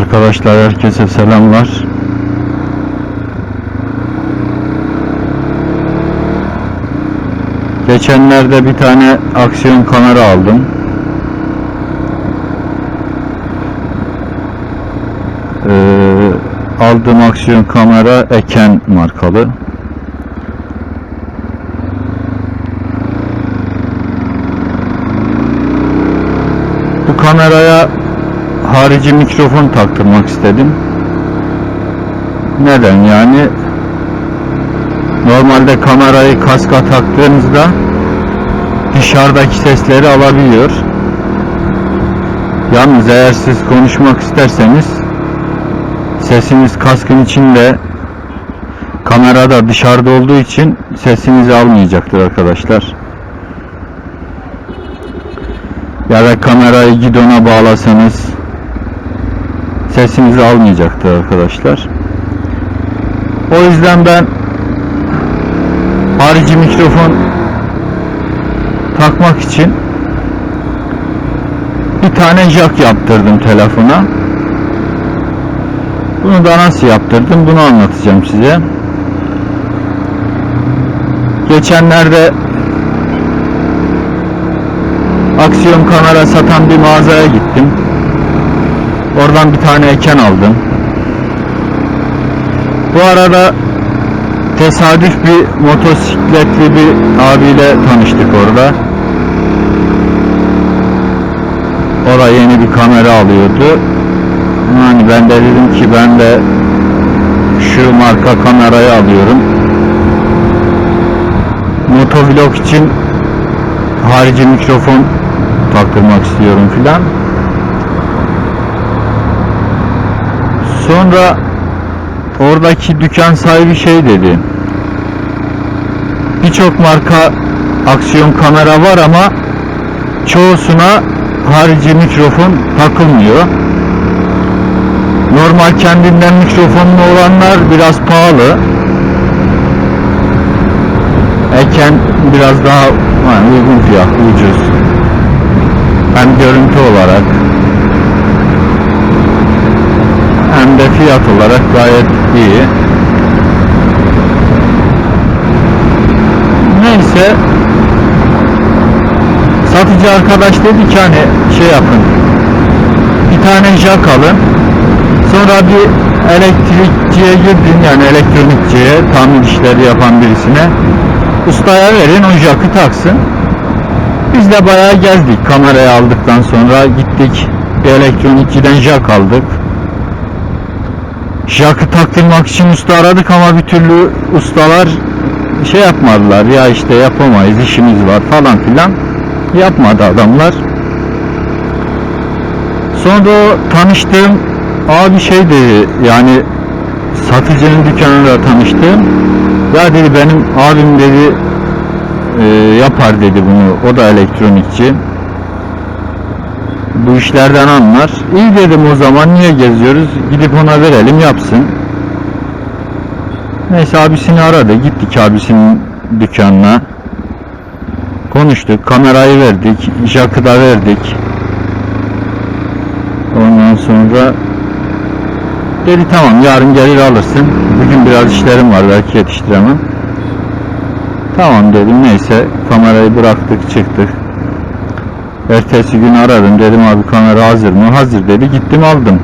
Arkadaşlar herkese selamlar. Geçenlerde bir tane aksiyon kamera aldım. Ee, aldığım aksiyon kamera Eken markalı. Bu kameraya harici mikrofon taktırmak istedim. Neden yani? Normalde kamerayı kaska taktığınızda dışarıdaki sesleri alabiliyor. Yalnız eğer siz konuşmak isterseniz sesiniz kaskın içinde kamerada dışarıda olduğu için sesinizi almayacaktır arkadaşlar. Ya da kamerayı gidona bağlasanız sesinizi almayacaktır arkadaşlar. O yüzden ben harici mikrofon takmak için bir tane jack yaptırdım telefona. Bunu da nasıl yaptırdım bunu anlatacağım size. Geçenlerde aksiyon kamera satan bir mağazaya gittim. Oradan bir tane eken aldım. Bu arada tesadüf bir motosikletli bir abiyle tanıştık orada. O yeni bir kamera alıyordu. Yani ben de dedim ki ben de şu marka kamerayı alıyorum. Motovlog için harici mikrofon taktırmak istiyorum filan. Sonra oradaki dükkan sahibi şey dedi. Birçok marka aksiyon kamera var ama çoğusuna harici mikrofon takılmıyor. Normal kendinden mikrofonlu olanlar biraz pahalı. Eken biraz daha yani uygun fiyatlı, ucuz. Hem görüntü olarak hem de fiyat olarak gayet iyi. Neyse. Satıcı arkadaş dedi ki hani şey yapın. Bir tane jack alın. Sonra bir elektrikçiye girdin yani elektronikçiye tamir işleri yapan birisine. Ustaya verin o jack'ı taksın. Biz de bayağı gezdik. Kamerayı aldıktan sonra gittik. Bir elektronikçiden jack aldık jack'ı taktırmak için usta aradık ama bir türlü ustalar şey yapmadılar. Ya işte yapamayız işimiz var falan filan. Yapmadı adamlar. Sonra o tanıştığım abi şey dedi yani satıcının dükkanında tanıştım ya dedi benim abim dedi e, yapar dedi bunu. O da elektronikçi bu işlerden anlar. İyi dedim o zaman niye geziyoruz? Gidip ona verelim yapsın. Neyse abisini aradı. Gittik abisinin dükkanına. Konuştuk kamerayı verdik jack'ı da verdik. Ondan sonra dedi tamam yarın gelir alırsın. Bugün biraz işlerim var belki yetiştiremem. Tamam dedim. Neyse kamerayı bıraktık çıktık ertesi gün aradım dedim abi kamera hazır mı? Hazır dedi gittim aldım.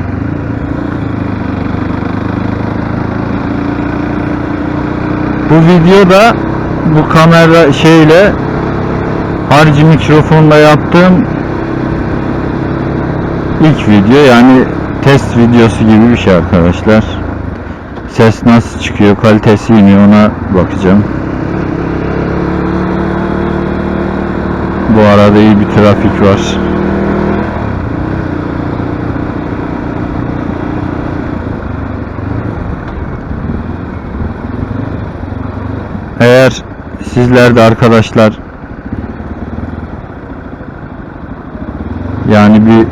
Bu videoda bu kamera şeyle harici mikrofonla yaptığım ilk video yani test videosu gibi bir şey arkadaşlar. Ses nasıl çıkıyor kalitesi mi ona bakacağım bu arada iyi bir trafik var eğer sizler de arkadaşlar yani bir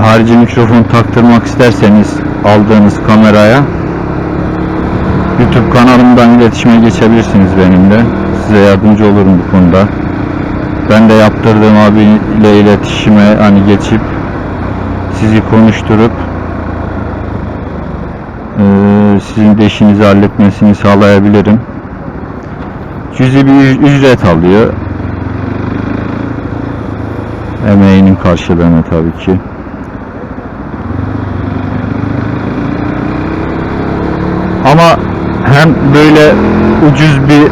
harici mikrofon taktırmak isterseniz aldığınız kameraya YouTube kanalımdan iletişime geçebilirsiniz benimle. Size yardımcı olurum bu konuda. Ben de yaptırdığım abiyle iletişime hani geçip sizi konuşturup Ee, sizin de işinizi halletmesini sağlayabilirim. Cüzi bir ücret alıyor. Emeğinin karşılığını tabii ki. Ama hem böyle ucuz bir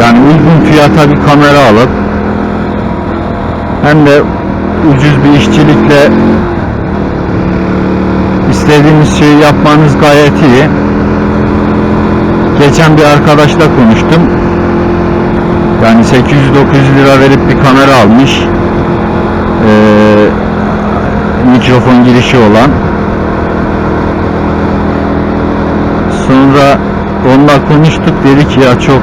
yani uygun fiyata bir kamera alıp hem de ucuz bir işçilikle istediğiniz şeyi yapmanız gayet iyi. Geçen bir arkadaşla konuştum. Yani 800-900 lira verip bir kamera almış. Ee, mikrofon girişi olan. Sonra onunla konuştuk dedi ki ya çok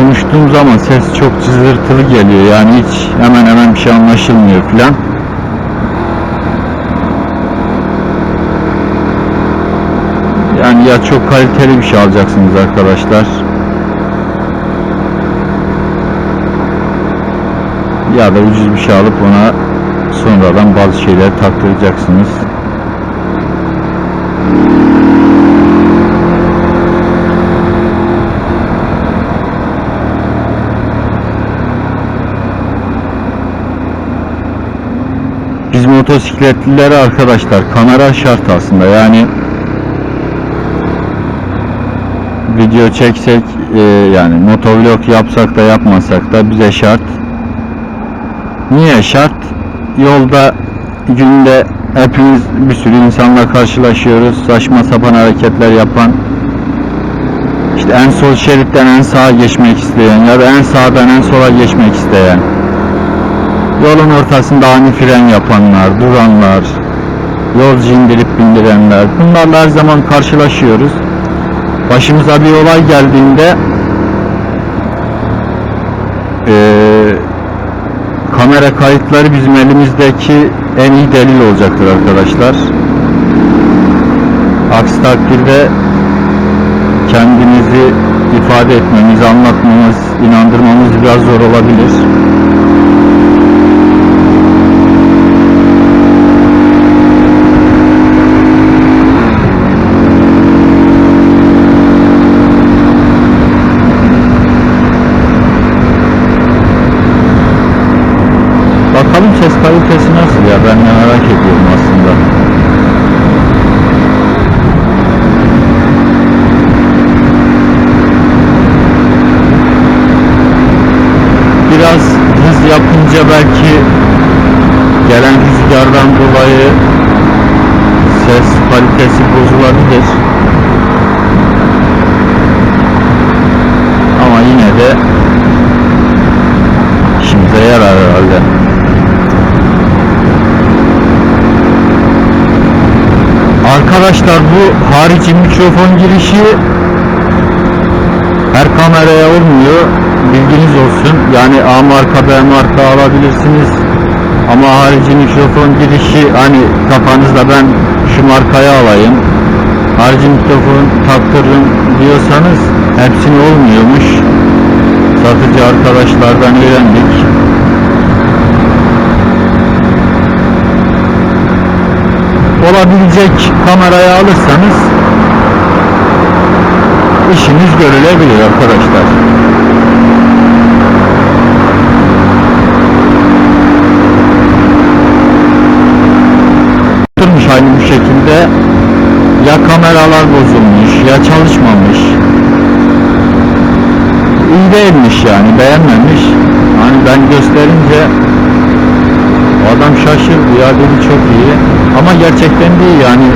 konuştuğum zaman ses çok cızırtılı geliyor yani hiç hemen hemen bir şey anlaşılmıyor filan. Yani ya çok kaliteli bir şey alacaksınız arkadaşlar. Ya da ucuz bir şey alıp ona sonradan bazı şeyler taktıracaksınız. Motosikletlilere arkadaşlar kamera şart aslında yani video çeksek e, yani motovlog yapsak da yapmasak da bize şart. Niye şart? Yolda günde hepimiz bir sürü insanla karşılaşıyoruz. Saçma sapan hareketler yapan işte en sol şeritten en sağa geçmek isteyen ya da en sağdan en sola geçmek isteyen yolun ortasında ani fren yapanlar, duranlar, yolcu indirip bindirenler bunlarla her zaman karşılaşıyoruz. Başımıza bir olay geldiğinde eee, kamera kayıtları bizim elimizdeki en iyi delil olacaktır arkadaşlar. Aksi takdirde kendinizi ifade etmeniz, anlatmanız, inandırmamız biraz zor olabilir. Bakalım ses kalitesi nasıl ya ben de merak ediyorum aslında. Biraz hız yapınca belki gelen rüzgardan dolayı ses kalitesi bozulabilir. Ama yine de işimize yarar herhalde. Arkadaşlar bu harici mikrofon girişi her kameraya olmuyor. Bilginiz olsun. Yani A marka B marka alabilirsiniz. Ama harici mikrofon girişi hani kafanızda ben şu markayı alayım. Harici mikrofon taktırırım diyorsanız hepsini olmuyormuş. Satıcı arkadaşlardan öğrendik. olabilecek kamerayı alırsanız işiniz görülebilir arkadaşlar. Şekilde ya kameralar bozulmuş ya çalışmamış. İyi değilmiş yani beğenmemiş. Hani ben gösterince adam şaşırdı ya dedi çok iyi. Ama gerçekten değil yani.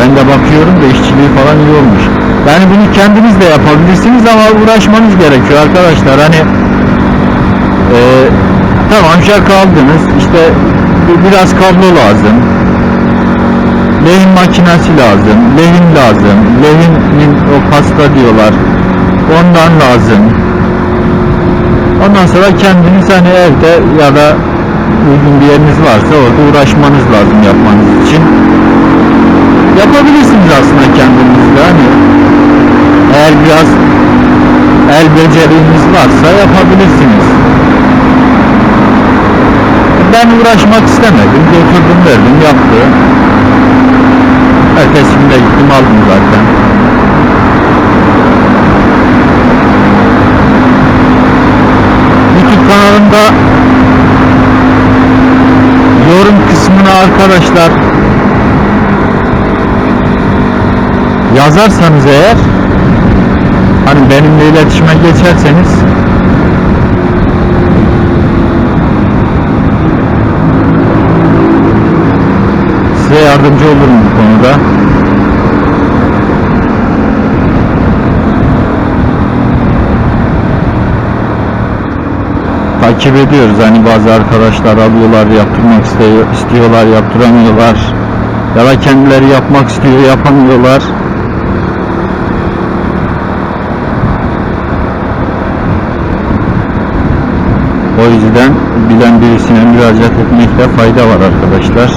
Ben de bakıyorum da işçiliği falan iyi olmuş. Yani bunu kendiniz de yapabilirsiniz ama uğraşmanız gerekiyor arkadaşlar. Hani e, tamam şarkı aldınız işte bir- biraz kablo lazım. Lehim makinesi lazım. Lehim lazım. Lehinin o pasta diyorlar. Ondan lazım. Ondan sonra kendiniz hani evde ya da uygun bir yeriniz varsa orada uğraşmanız lazım yapmanız için. Yapabilirsiniz aslında kendiniz de hani eğer biraz el beceriniz varsa yapabilirsiniz. Ben uğraşmak istemedim. Götürdüm verdim yaptı. Aldım zaten. YouTube kanalımda yorum kısmına arkadaşlar yazarsanız eğer hani benimle iletişime geçerseniz size yardımcı olurum bu konuda. Takip ediyoruz hani bazı arkadaşlar alıyorlar yaptırmak istiyor, istiyorlar yaptıramıyorlar ya da kendileri yapmak istiyor yapamıyorlar. O yüzden bilen birisine müracaat etmekte fayda var arkadaşlar.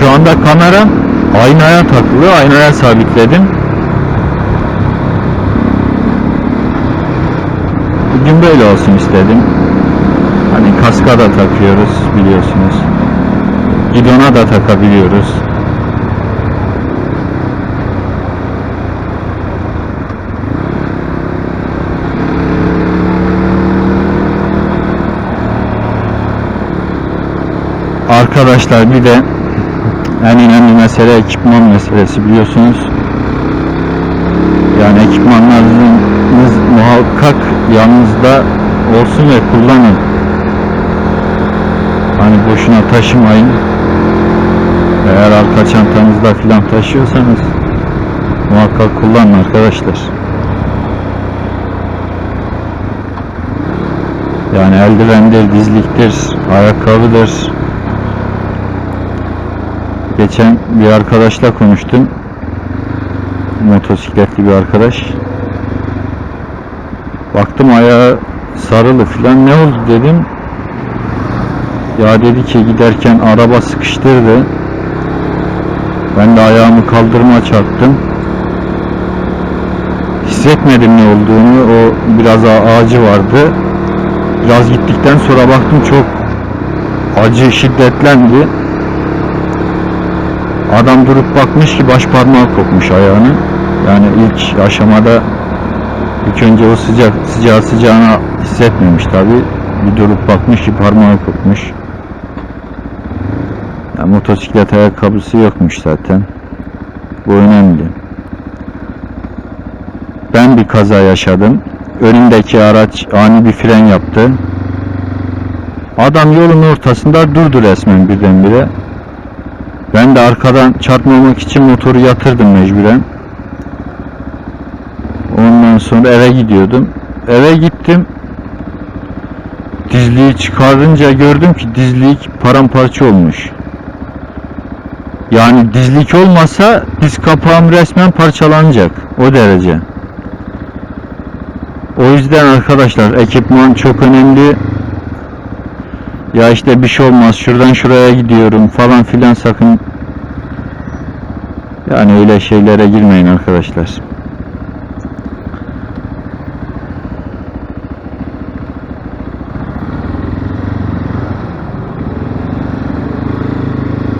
Şu anda kamera aynaya takılı, aynaya sabitledim. Bugün böyle olsun istedim. Hani kaska da takıyoruz biliyorsunuz. Gidona da takabiliyoruz. Arkadaşlar bir de en önemli mesele ekipman meselesi biliyorsunuz. Yani ekipmanlarınız muhakkak yanınızda olsun ve kullanın. Hani boşuna taşımayın. Eğer arka çantanızda filan taşıyorsanız muhakkak kullanın arkadaşlar. Yani eldivendir, dizliktir, ayakkabıdır, Geçen bir arkadaşla konuştum. Motosikletli bir arkadaş. Baktım ayağı sarılı falan ne oldu dedim. Ya dedi ki giderken araba sıkıştırdı. Ben de ayağımı kaldırma çarptım. Hissetmedim ne olduğunu. O biraz ağacı vardı. Biraz gittikten sonra baktım çok acı şiddetlendi. Adam durup bakmış ki baş parmağı kopmuş ayağının. Yani ilk aşamada ilk önce o sıcak sıcağı sıcağına hissetmemiş tabi. Bir durup bakmış ki parmağı kopmuş. Yani motosiklet ayakkabısı yokmuş zaten. Bu önemli. Ben bir kaza yaşadım. Önümdeki araç ani bir fren yaptı. Adam yolun ortasında durdu resmen birdenbire. Ben de arkadan çarpmamak için motoru yatırdım mecburen. Ondan sonra eve gidiyordum. Eve gittim. Dizliği çıkarınca gördüm ki dizlik paramparça olmuş. Yani dizlik olmasa diz kapağım resmen parçalanacak. O derece. O yüzden arkadaşlar ekipman çok önemli. Ya işte bir şey olmaz şuradan şuraya gidiyorum falan filan sakın yani öyle şeylere girmeyin arkadaşlar.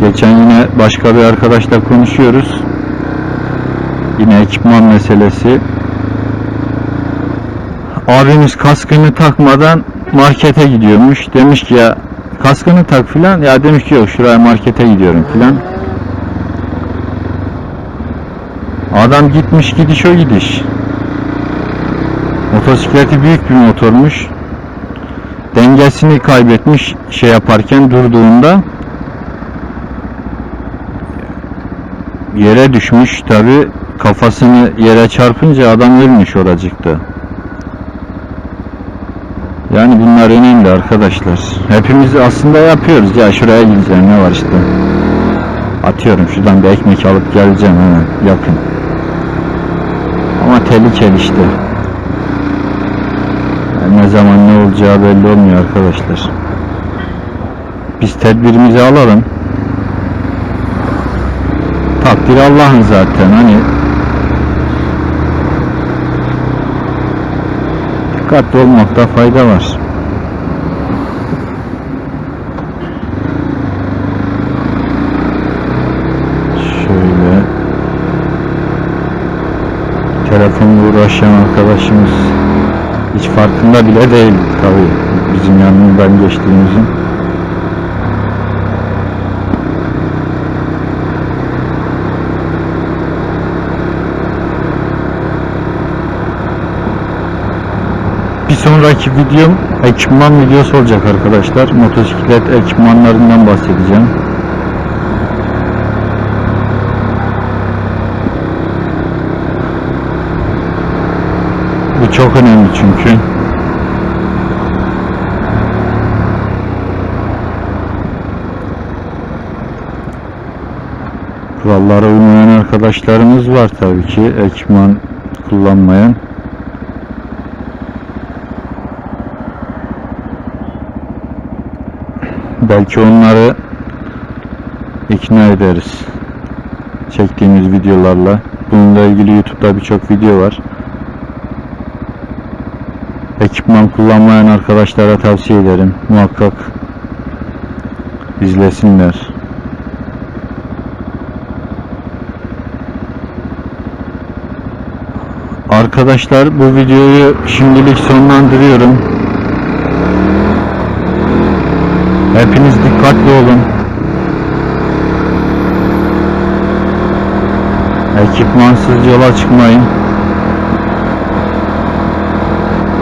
Geçen yine başka bir arkadaşla konuşuyoruz. Yine ekipman meselesi. Abimiz kaskını takmadan markete gidiyormuş. Demiş ki ya kaskını tak filan. Ya demiş ki yok şuraya markete gidiyorum filan. Adam gitmiş gidiş o gidiş. Motosikleti büyük bir motormuş. Dengesini kaybetmiş şey yaparken durduğunda yere düşmüş tabi kafasını yere çarpınca adam ölmüş oracıkta. Yani bunlar önemli arkadaşlar. Hepimiz aslında yapıyoruz. Ya şuraya gideceğim ne var işte. Atıyorum şuradan bir ekmek alıp geleceğim hemen yakın. Ama tehlikeli işte. Yani ne zaman ne olacağı belli olmuyor arkadaşlar. Biz tedbirimizi alalım. Takdir Allah'ın zaten hani dikkatli olmakta fayda var. Uğraşan arkadaşımız hiç farkında bile değil tabi bizim yanından geçtiğimizin. Bir sonraki videom ekipman videosu olacak arkadaşlar. Motosiklet ekipmanlarından bahsedeceğim. Çok önemli çünkü. Kurallara uymayan arkadaşlarımız var tabii ki ekipman kullanmayan. Belki onları ikna ederiz. Çektiğimiz videolarla. Bununla ilgili YouTube'da birçok video var. Ekipman kullanmayan arkadaşlara tavsiye ederim. Muhakkak izlesinler. Arkadaşlar bu videoyu şimdilik sonlandırıyorum. Hepiniz dikkatli olun. Ekipmansız yola çıkmayın.